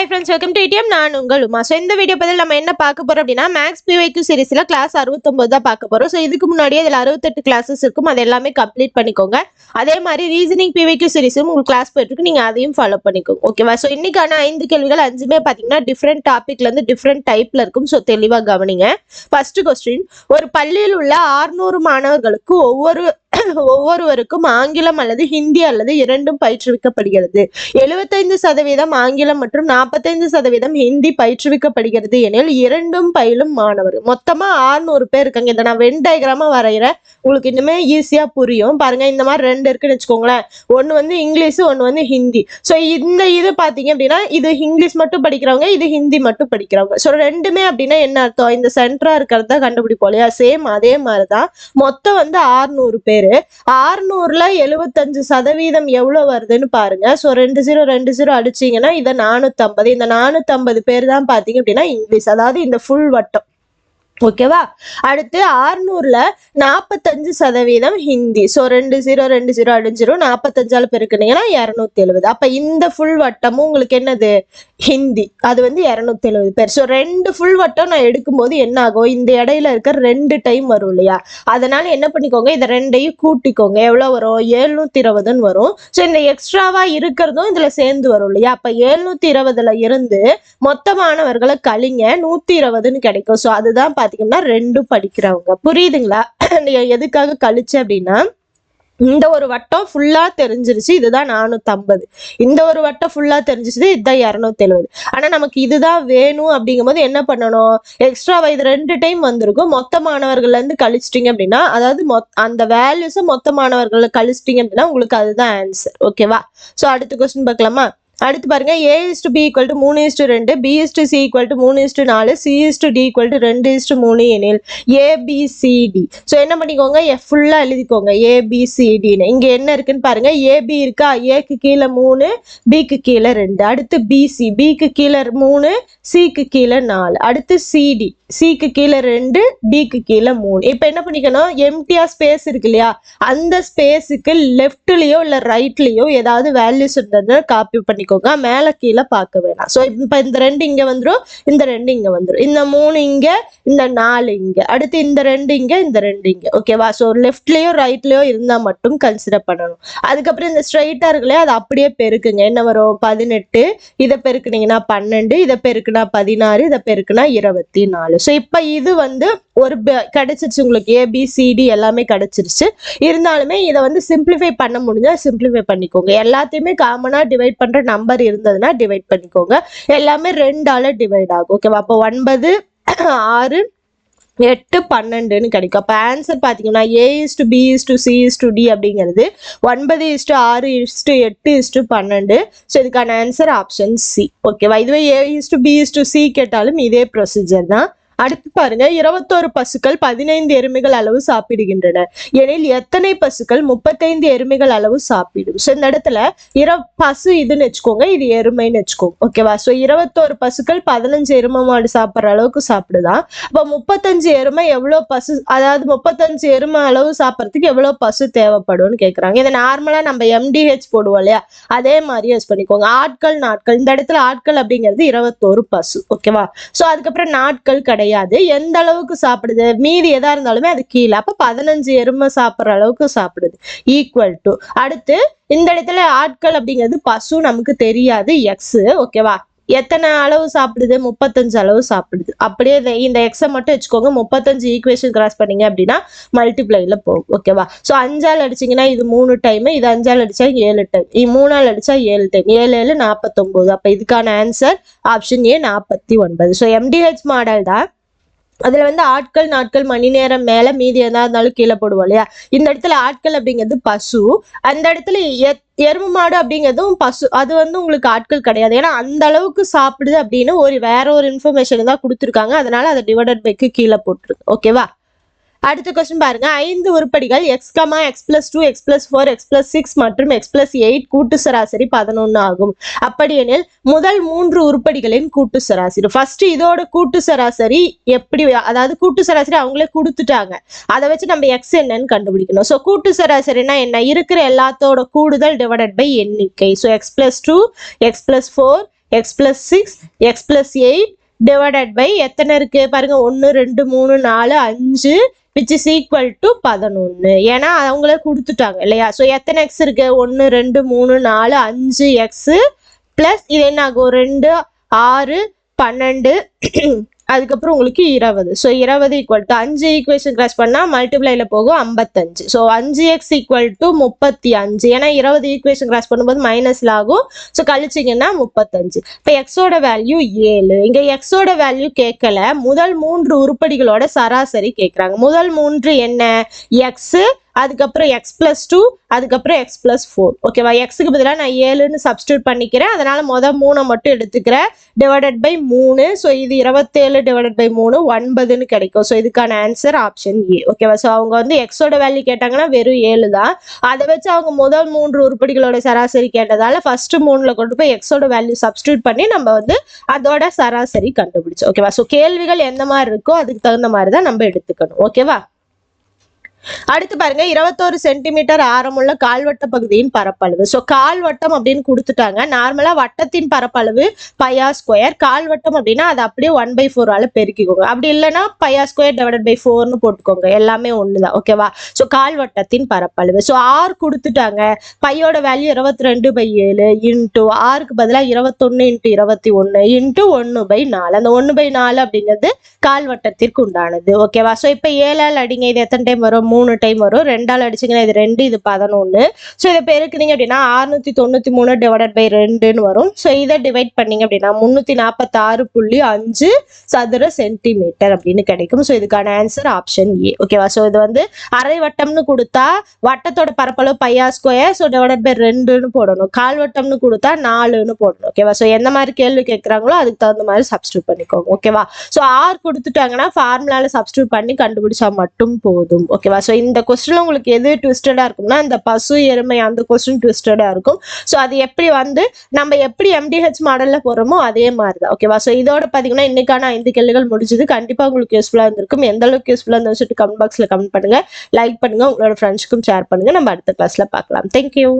Hi friends welcome to ETM நான் உங்கள் Uma. So இந்த வீடியோ பதில் நம்ம என்ன பார்க்க போறோம் அப்படின்னா மேக்ஸ் பிவைக்கு சீரிஸில் கிளாஸ் அறுபத்தொம்பது தான் பார்க்க போகிறோம் ஸோ இதுக்கு முன்னாடியே இதில் அறுபத்தெட்டு கிளாஸஸ் இருக்கும். அது எல்லாமே கம்ப்ளீட் பண்ணிக்கோங்க. அதே மாதிரி ரீசனிங் பிவைக்கு சீரிஸும் உங்களுக்கு கிளாஸ் போயிட்டுருக்கு. நீங்கள் அதையும் ஃபாலோ பண்ணிக்கோங்க. ஓகேவா ஸோ இன்றைக்கான ஐந்து கேள்விகள் அஞ்சுமே பார்த்தீங்கன்னா டிஃப்ரெண்ட் டாப்பிக்லேருந்து டிஃப்ரெண்ட் டைப்ல இருக்கும். ஸோ தெளிவாக கவனிங்க. ஃபர்ஸ்ட் கொஸ்டின் ஒரு பள்ளியில் உள்ள 600 மாணவர்களுக்கு ஒவ்வொரு ஒவ்வொருவருக்கும் ஆங்கிலம் அல்லது ஹிந்தி அல்லது இரண்டும் பயிற்றுவிக்கப்படுகிறது. எழுபத்தைந்து சதவீதம் ஆங்கிலம் மற்றும் நாற்பத்தைந்து சதவீதம் ஹிந்தி பயிற்றுவிக்கப்படுகிறது எனில் இரண்டும் பயிலும் மாணவர். மொத்தமா 600 பேர் இருக்காங்க. இதை நான் வென் டயக்ராமா வரைகிறேன் உங்களுக்கு இன்னுமே ஈஸியா புரியும். பாருங்க இந்த மாதிரி ரெண்டு இருக்குன்னு வச்சுக்கோங்களேன். ஒன்று வந்து இங்கிலீஷ் ஒன்று வந்து ஹிந்தி. ஸோ இந்த இது பார்த்தீங்க அப்படின்னா இது இங்கிலீஷ் மட்டும் படிக்கிறவங்க இது ஹிந்தி மட்டும் படிக்கிறவங்க. ஸோ ரெண்டுமே அப்படின்னா என்ன அர்த்தம்? இந்த சென்டரா இருக்கிறத கண்டுபிடிப்போம் இல்லையா? சேம் அதே மாதிரி தான் மொத்தம் வந்து 600 பேர். ஆறுநூறுல எழுபத்தஞ்சு சதவீதம் எவ்வளவு வருதுன்னு பாருங்க. ஸோ ரெண்டு ஜீரோ ரெண்டு ஜீரோ அடிச்சீங்கன்னா இதை நானூத்தம்பது. இந்த நானூத்தம்பது பேர் தான் பாத்தீங்க அப்படின்னா இங்கிலீஷ் அதாவது இந்த ஃபுல் வட்டம். ஓகேவா அடுத்து ஆறுநூறுல நாற்பத்தஞ்சு சதவீதம் ஹிந்தி. ஸோ ரெண்டு ஜீரோ ரெண்டு ஜீரோ அடிஞ்சிரும். நாற்பத்தஞ்சால பெருக்குனீங்கன்னா இரநூத்தி எழுபது. அப்ப இந்த ஃபுல் வட்டமும் உங்களுக்கு என்னது? ஹிந்தி. அது வந்து இரநூத்தி எழுபது பேர். ஸோ ரெண்டு ஃபுல் வட்டம் நான் எடுக்கும்போது என்ன ஆகும் இந்த இடையில இருக்கிற ரெண்டு டைம் வரும் இல்லையா? அதனால என்ன பண்ணிக்கோங்க? இதை ரெண்டையும் கூட்டிக்கோங்க. எவ்வளோ வரும்? எழுநூத்தி இருபதுன்னு வரும். ஸோ இந்த எக்ஸ்ட்ராவா இருக்கிறதும் இதுல சேர்ந்து வரும் இல்லையா? அப்ப எழுநூத்தி இருபதுல இருந்து மொத்த மாணவர்களை கழிங்க. நூத்தி இருபதுன்னு கிடைக்கும். ஸோ அதுதான் பாத்தீங்கன்னா ரெண்டும் படிக்கிறவங்க. புரியுதுங்களா? எதுக்காக கழிச்சு அப்படின்னா இந்த ஒரு வட்டம் ஃபுல்லா தெரிஞ்சிருச்சு இதுதான் நானூத்தம்பது. இந்த ஒரு வட்டம் ஃபுல்லா தெரிஞ்சிச்சு இதுதான் இரநூத்தி எழுபது ஆனா நமக்கு இதுதான் வேணும் அப்படிங்கும்போது என்ன பண்ணணும்? எக்ஸ்ட்ரா இது ரெண்டு டைம் வந்திருக்கும். மொத்த மாணவர்கள்ல இருந்து கழிச்சிட்டீங்க அப்படின்னா அதாவது மொத் அந்த வேல்யூஸை மொத்த மாணவர்கள் கழிச்சிட்டீங்க அப்படின்னா உங்களுக்கு அதுதான் ஆன்சர் ஓகேவா ஸோ அடுத்த கொஸ்டின் பார்க்கலாமா? அடுத்து பாருங்க A is to B equal to மூணு இஸ் டு ரெண்டு B is to C equal to மூணு இஸ் டு நாலு C is to D equal to ரெண்டு இஸ் டு மூணு எனில் ஏபிசிடி ஸோ என்ன பண்ணிக்கோங்க எஃப் ஃபுல்லாக எழுதிக்கோங்க ஏபிசிடின்னு இங்கே என்ன இருக்குன்னு பாருங்க ஏபி இருக்கா? ஏக்கு கீழே மூணு பிக்கு கீழே ரெண்டு. அடுத்து பிசி பிக்கு கீழே மூணு சிக்கு கீழே நாலு. அடுத்து சிடி சிக்கு கீழே ரெண்டு டிக்கு கீழே மூணு. இப்போ என்ன பண்ணிக்கணும் எம்டியா ஸ்பேஸ் இருக்கு இல்லையா? அந்த ஸ்பேஸுக்கு லெஃப்ட்லேயோ இல்லை ரைட்லேயோ ஏதாவது வேல்யூஸ் இருந்ததுன்னா காப்பி பண்ணிக்கோங்க மேலே கீழே பார்க்க வேணாம். ஸோ இப்போ இந்த ரெண்டு இங்கே வந்துடும் இந்த ரெண்டு இங்கே வந்துடும் இந்த மூணு இங்கே இந்த நாலு இங்கே. அடுத்து இந்த ரெண்டு இங்கே இந்த ரெண்டு இங்கே. ஓகேவா ஸோ லெஃப்ட்லயோ ரைட்லயோ இருந்தால் மட்டும் கன்சிடர் பண்ணணும். அதுக்கப்புறம் இந்த ஸ்ட்ரைட்டாக இருக்குல்லையா அது அப்படியே பெருக்குங்க. என்ன வரும்? பதினெட்டு. இதை பெருக்குனீங்கன்னா பன்னெண்டு. இதை பெருக்குனா பதினாறு. இதை பெருக்குனா இருபத்தி நாலு ஸோ இப்போ இது வந்து ஒரு கிடைச்சிருச்சு உங்களுக்கு. ஏபிசிடி எல்லாமே கிடைச்சிருச்சு. இருந்தாலுமே இதை வந்து சிம்பிளிஃபை பண்ண முடிஞ்சால் சிம்பிளிஃபை பண்ணிக்கோங்க. எல்லாத்தையுமே காமனாக டிவைட் பண்ணுற நம்பர் இருந்ததுன்னா டிவைட் பண்ணிக்கோங்க. எல்லாமே ரெண்டால டிவைட் ஆகும். ஓகேவா அப்போ ஒன்பது ஆறு எட்டு பன்னெண்டுன்னு கிடைக்கும். அப்போ ஆன்சர் பார்த்தீங்கன்னா A is to B is to C is to D அப்படிங்கிறது ஒன்பது இஸ்டு ஆறு இஸ்டு எட்டு இஸ்டு பன்னெண்டு. ஸோ இதுக்கான ஆன்சர் ஆப்ஷன் சி ஓகேவா இதுவே A is to B is to C கேட்டாலும் இதே ப்ரொசீஜர் தான். அடுத்து பாருங்க இருபத்தோரு பசுக்கள் பதினைந்து எருமைகள் அளவு சாப்பிடுகின்றன. எனில் எத்தனை பசுக்கள் முப்பத்தைந்து எருமைகள் அளவு சாப்பிடும்? ஸோ இந்த இடத்துல இர பசு இதுன்னு வச்சுக்கோங்க இது எருமைன்னு வச்சுக்கோங்க. ஓகேவா ஸோ இருபத்தோரு பசுக்கள் பதினஞ்சு எருமை மாடு சாப்பிட்ற அளவுக்கு சாப்பிடுதான் அப்போ முப்பத்தஞ்சு எருமை எவ்வளோ பசு அதாவது முப்பத்தஞ்சு எருமை அளவு சாப்பிட்றதுக்கு எவ்வளோ பசு தேவைப்படும்னு கேட்குறாங்க இதை நார்மலாக நம்ம எம்டிஹெச் போடுவோம் இல்லையா? அதே மாதிரி யூஸ் பண்ணிக்கோங்க. ஆட்கள் நாட்கள். இந்த இடத்துல ஆட்கள் அப்படிங்கிறது இருபத்தோரு பசு. ஓகேவா ஸோ அதுக்கப்புறம் நாட்கள் கிடையாது எந்த அளவுக்கு சாப்பிடுது? மீதி எதா இருந்தாலுமே அது கீழே. அப்போ பதினஞ்சு எருமை சாப்பிட்ற அளவுக்கு சாப்பிடுது. ஈக்குவல் டு அடுத்து இந்த இடத்துல ஆட்கள் அப்படிங்கிறது பசு நமக்கு தெரியாது. எக்ஸ் ஓகேவா? எத்தனை அளவு சாப்பிடுது? முப்பத்தஞ்சு அளவு சாப்பிடுது. அப்படியே இந்த- எக்ஸை மட்டும் வச்சுக்கோங்க. முப்பத்தஞ்சு ஈக்குவேஷன் கிராஸ் பண்ணீங்க அப்படின்னா மல்டிப்ளைல போகும். ஓகேவா? ஸோ அஞ்சால் அடிச்சீங்கன்னா இது மூணு டைம் இது அஞ்சால் அடிச்சா ஏழு டைம் இது மூணால் அடிச்சா ஏழு டைம் ஏழு ஏழு நாற்பத்தொம்போது. அப்போ இதுக்கான ஆன்சர் ஆப்ஷன் ஏ நாற்பத்தி ஒன்பது. ஸோ எம்டிஹெச் மாடல் தான். அதுல வந்து ஆட்கள் நாட்கள் மணி நேரம் மேலே மீதி எதா இருந்தாலும் கீழே போடுவோம் இல்லையா? இந்த இடத்துல ஆட்கள் அப்படிங்கிறது பசு. அந்த இடத்துல எத்- எருமை மாடு அப்படிங்கிறதும் பசு. அது வந்து உங்களுக்கு ஆட்கள் கிடையாது. ஏன்னா அந்த அளவுக்கு சாப்பிடுது அப்படின்னு ஒரு வேற ஒரு இன்ஃபர்மேஷன் தான் கொடுத்துருக்காங்க. அதனால அதை டிவைடட் பைக்கு கீழே போட்டுருக்கு ஓகேவா அடுத்த கொஸ்டின் பாருங்க. ஐந்து உருப்படிகள் x comma x plus two x plus four x plus six மற்றும் எக்ஸ் பிளஸ் எயிட் கூட்டு சராசரி பதினொன்று ஆகும். அப்படியெனில் முதல் மூன்று உருப்படிகளின் கூட்டு சராசரி. ஃபர்ஸ்ட் இதோட கூட்டு சராசரி எப்படி அதாவது கூட்டு சராசரி அவங்களே கொடுத்துட்டாங்க. அதை வச்சு நம்ம எக்ஸ் என்னன்னு கண்டுபிடிக்கணும். ஸோ கூட்டு சராசரினா என்ன? இருக்கிற எல்லாத்தோட கூடுதல் டிவைடட் பை எண்ணிக்கை. So x plus two x plus four x plus six x plus eight divided by எத்தனை இருக்கு? பாருங்க ஒன்று ரெண்டு மூணு நாலு அஞ்சு விச் இஸ் ஈக்குவல் டு பதினொன்று ஏன்னா அவங்களே கொடுத்துட்டாங்க இல்லையா? ஸோ எத்தனை எக்ஸ் இருக்கு? ஒன்று ரெண்டு மூணு நாலு அஞ்சு எக்ஸு ப்ளஸ் இது என்ன ஆகும் ரெண்டு ஆறு பன்னெண்டு அதுக்கப்புறம் உங்களுக்கு இருபது. ஸோ இருபது ஈக்குவல் டு அஞ்சு ஈக்குவேஷன் கிராஸ் பண்ணால் மல்டிப்ளைல போகும் ஐம்பத்தஞ்சு. ஸோ அஞ்சு எக்ஸ் ஈக்குவல் டு முப்பத்தி அஞ்சு. ஏன்னா இருபது ஈக்குவேஷன் கிராஸ் பண்ணும்போது மைனஸில் ஆகும். ஸோ கழிச்சிங்கன்னா முப்பத்தஞ்சு. இப்போ எக்ஸோட வேல்யூ ஏழு. இங்கே எக்ஸோட வேல்யூ கேட்கல. முதல் மூன்று உருப்படிகளோட சராசரி கேட்குறாங்க. முதல் மூன்று என்ன? எக்ஸு அதுக்கப்புறம் எக்ஸ் பிளஸ் டூ அதுக்கப்புறம் எக்ஸ் பிளஸ் ஃபோர் ஓகேவா எக்ஸுக்கு பதிலாக நான் ஏழுன்னு சப்ஸ்டியூட் பண்ணிக்கிறேன். அதனால மொதல் மூணை மட்டும் எடுத்துக்கிறேன். டிவைடட் பை மூணு. ஸோ இது இருபத்தேழு டிவைடட் பை மூணு ஒன்பதுன்னு கிடைக்கும். ஸோ இதுக்கான ஆன்சர் ஆப்ஷன் ஏ ஓகேவா ஸோ அவங்க வந்து எக்ஸோட வேல்யூ கேட்டாங்கன்னா வெறும் ஏழு தான். அதை வச்சு அவங்க முதல் மூன்று உருப்படிகளோட சராசரி கேட்டதால ஃபர்ஸ்ட் மூணுல கொண்டு போய் எக்ஸோட வேல்யூ சப்ஸ்டியூட் பண்ணி நம்ம வந்து அதோட சராசரி கண்டுபிடிச்சோம். ஓகேவா ஸோ கேள்விகள் எந்த மாதிரி இருக்கோ அதுக்கு தகுந்த மாதிரி தான் நம்ம எடுத்துக்கணும். ஓகேவா அடுத்து பாருங்க இருபத்தோரு சென்டிமீட்டர் ஆரமுள்ள கால்வட்ட பகுதியின் பரப்பளவு. ஸோ கால்வட்டம் அப்படின்னு கொடுத்துட்டாங்க. நார்மலா வட்டத்தின் பரப்பளவு பையா ஸ்கொயர் கால்வட்டம் அப்படின்னா அது அப்படியே ஒன் பை ஃபோரால பெருக்கிக்கோங்க. அப்படி இல்லைன்னா பையா ஸ்கொயர் டிவைடட் பை ஃபோர்னு போட்டுக்கோங்க. எல்லாமே ஒண்ணுதான். ஓகேவா ஸோ கால்வட்டத்தின் பரப்பளவு. ஸோ ஆர் கொடுத்துட்டாங்க. பையோட வேல்யூ இருபத்தி ரெண்டு பை ஏழு இன்ட்டு ஆருக்கு பதிலாக இருபத்தொன்னு இன்ட்டு இருபத்தி ஒன்று இன்ட்டு ஒன்று பை நாலு. அந்த ஒன்று பை நாலு அப்படிங்கிறது கால்வட்டத்திற்கு உண்டானது. ஓகேவா ஸோ இப்போ ஏழால் அடிங்க. இது எத்தனை டைம் வரும்? மூணு டைம் வரும். ரெண்டால் அடிச்சிங்கன்னா இது ரெண்டு இது பதினொன்று ஸோ இதை பெருக்குனீங்க அப்படின்னா ஆறுநூற்றி தொண்ணூற்றி மூணு டிவைடட் பை ரெண்டுன்னு வரும். ஸோ இதை டிவைட் பண்ணீங்க அப்படின்னா முந்நூற்றி நாற்பத்தாறு புள்ளி அஞ்சு சதுர சென்டிமீட்டர் அப்படின்னு கிடைக்கும். ஸோ இதுக்கான ஆன்சர் ஆப்ஷன் ஏ ஓகேவா ஸோ இது வந்து அரை வட்டம்னு கொடுத்தா வட்டத்தோட பரப்பளவு பையா ஸ்கொயர் ஸோ டிவைடட் பை ரெண்டுன்னு போடணும். கால் வட்டம்னு கொடுத்தா நாலுன்னு போடணும். ஓகேவா ஸோ எந்த மாதிரி கேள்வி கேட்குறாங்களோ அதுக்கு தகுந்த மாதிரி சப்ஸ்டியூட் பண்ணிக்கோங்க. ஓகேவா ஸோ ஆர் கொடுத்துட்டாங்கன்னா ஃபார்முலால சப்ஸ்டியூட் பண்ணி கண்டுபிடிச்சா மட்டும் போதும். ஓகேவா ஸோ இந்த கொஸ்டின்ல உங்களுக்கு எது ட்விஸ்டடா இருக்கும்னா இந்த பசு எருமை அந்த கொஸ்டின் ட்விஸ்டடா இருக்கும். ஸோ அது எப்படி வந்து நம்ம எப்படி எம்டிஹெச் மாடலில் போகிறோமோ அதே மாதிரி தான் ஓகேவா ஸோ இதோட பாத்தீங்கன்னா இன்னைக்கான ஐந்து கேள்விகள் முடிஞ்சது. கண்டிப்பாக உங்களுக்கு யூஸ்ஃபுல்லா இருந்திருக்கும். எந்த அளவுக்கு யூஸ்ஃபுல்லா இருந்தாலும் சொல்லிட்டு கமெண்ட் பாக்ஸில் கமெண்ட் பண்ணுங்க. லைக் பண்ணுங்க. உங்களோட ஃப்ரெண்ட்ஸ்க்கும் ஷேர் பண்ணுங்க. நம்ம அடுத்த கிளாஸில் பார்க்கலாம். தேங்க்யூ